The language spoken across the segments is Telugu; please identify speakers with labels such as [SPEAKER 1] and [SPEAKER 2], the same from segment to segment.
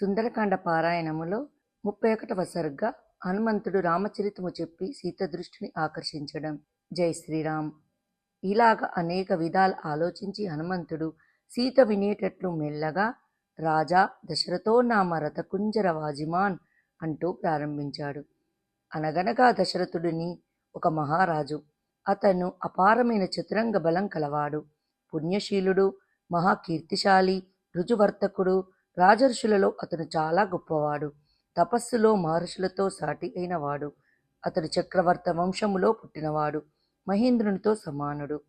[SPEAKER 1] సుందరకాండ పారాయణములో ముప్పై ఒకటవ సర్గ హనుమంతుడు రామచరితము చెప్పి సీత దృష్టిని ఆకర్షించడం. జై శ్రీరామ్. ఇలాగ అనేక విధాలు ఆలోచించి హనుమంతుడు సీత వినేటట్లు మెల్లగా రాజా దశరథో నామ రథకుంజర వాజిమాన్ అంటూ ప్రారంభించాడు. అనగనగా దశరథుడిని ఒక మహారాజు అతను అపారమైన చతురంగ బలం కలవాడు పుణ్యశీలుడు మహాకీర్తిశాలి రుజువర్తకుడు రాజర్షులలో అతను చాలా గొప్పవాడు. తపస్సులో మహర్షులతో సాటి అయినవాడు. అతడు చక్రవర్త వంశములో పుట్టినవాడు. మహేంద్రునితో సమానుడు.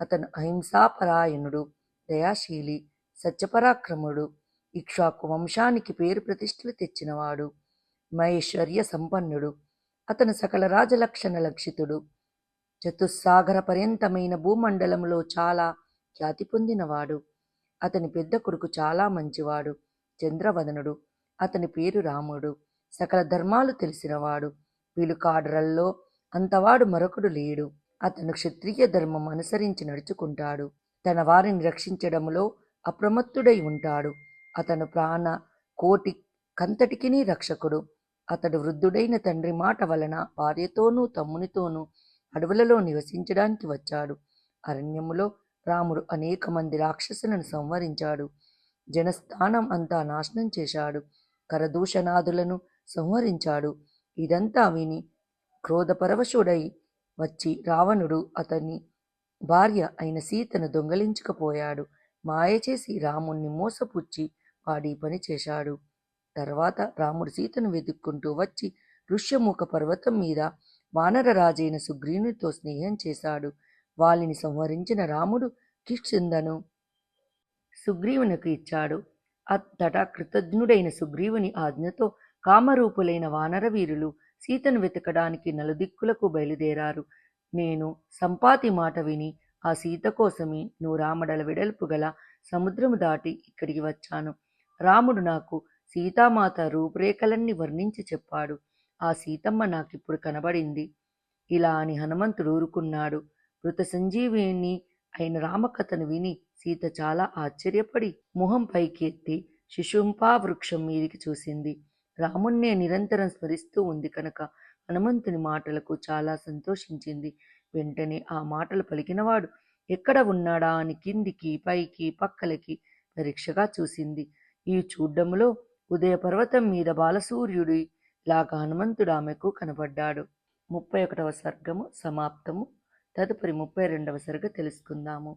[SPEAKER 1] అతను అహింసాపరాయణుడు దయాశీలి సత్యపరాక్రముడు ఇక్ష్వాకు వంశానికి పేరు ప్రతిష్టలు తెచ్చినవాడు. మహేశ్వర్య సంపన్నుడు. అతను సకల రాజలక్షణ లక్షితుడు. చతుస్సాగర పర్యంతమైన భూమండలంలో చాలా ఖ్యాతి పొందినవాడు. అతని పెద్ద కొడుకు చాలా మంచివాడు. చంద్రవదనుడు అతని పేరు రాముడు. సకల ధర్మాలు తెలిసినవాడు. పిలుకాడ్రల్లో అంతవాడు మరొకడు లేడు. అతను క్షత్రియ ధర్మం అనుసరించి నడుచుకుంటాడు. తన వారిని రక్షించడంలో అప్రమత్తుడై ఉంటాడు. అతను ప్రాణ కోటి కంతటికిని రక్షకుడు. అతడు వృద్ధుడైన తండ్రి మాట వలన భార్యతోనూ తమ్మునితోనూ అడవులలో నివసించడానికి వచ్చాడు. అరణ్యములో రాముడు అనేక మంది రాక్షసులను సంహరించాడు. జనస్థానం అంతా నాశనం చేశాడు. కరదూషణాదులను సంహరించాడు. ఇదంతా విని క్రోధపరవశుడై వచ్చి రావణుడు అతని భార్య అయిన సీతను దొంగలించుకుపోయాడు. మాయ చేసి రాముణ్ణి మోసపుచ్చి వాడి పని చేశాడు. తర్వాత రాముడు సీతను వెతుక్కుంటూ వచ్చి ఋష్యముఖ పర్వతం మీద వానర రాజైన సుగ్రీవునితో స్నేహం చేశాడు. వాలిని సంహరించిన రాముడు కిష్కిందను సుగ్రీవునకు ఇచ్చాడు. అత్తట కృతజ్ఞుడైన సుగ్రీవుని ఆజ్ఞతో కామరూపులైన వానరవీరులు సీతను వెతకడానికి నలుదిక్కులకు బయలుదేరారు. నేను సంపాతి మాట విని ఆ సీత కోసమే నువ్వు రామడల వెడల్పు గల సముద్రము దాటి ఇక్కడికి వచ్చాను. రాముడు నాకు సీతామాత రూపురేఖలన్నీ వర్ణించి చెప్పాడు. ఆ సీతమ్మ నాకిప్పుడు కనబడింది. ఇలా అని హనుమంతుడు ఊరుకున్నాడు. మృత సంజీవిని అయిన రామకథను విని సీత చాలా ఆశ్చర్యపడి మొహం పైకెత్తి శిశుంపా వృక్షం మీదికి చూసింది. రాముణ్ణే నిరంతరం స్మరిస్తూ ఉంది కనుక హనుమంతుని మాటలకు చాలా సంతోషించింది. వెంటనే ఆ మాటలు పలికినవాడు ఎక్కడ ఉన్నాడా? అని కిందికి పైకి పక్కలకి పరీక్షగా చూసింది. ఈ చూడ్డంలో ఉదయ పర్వతం మీద బాలసూర్యుడి లాగా హనుమంతుడు ఆమెకు కనబడ్డాడు. ముప్పై ఒకటవ సర్గము సమాప్తము. తదుపరి ముప్పై రెండవ సర్గ తెలుసుకుందాము.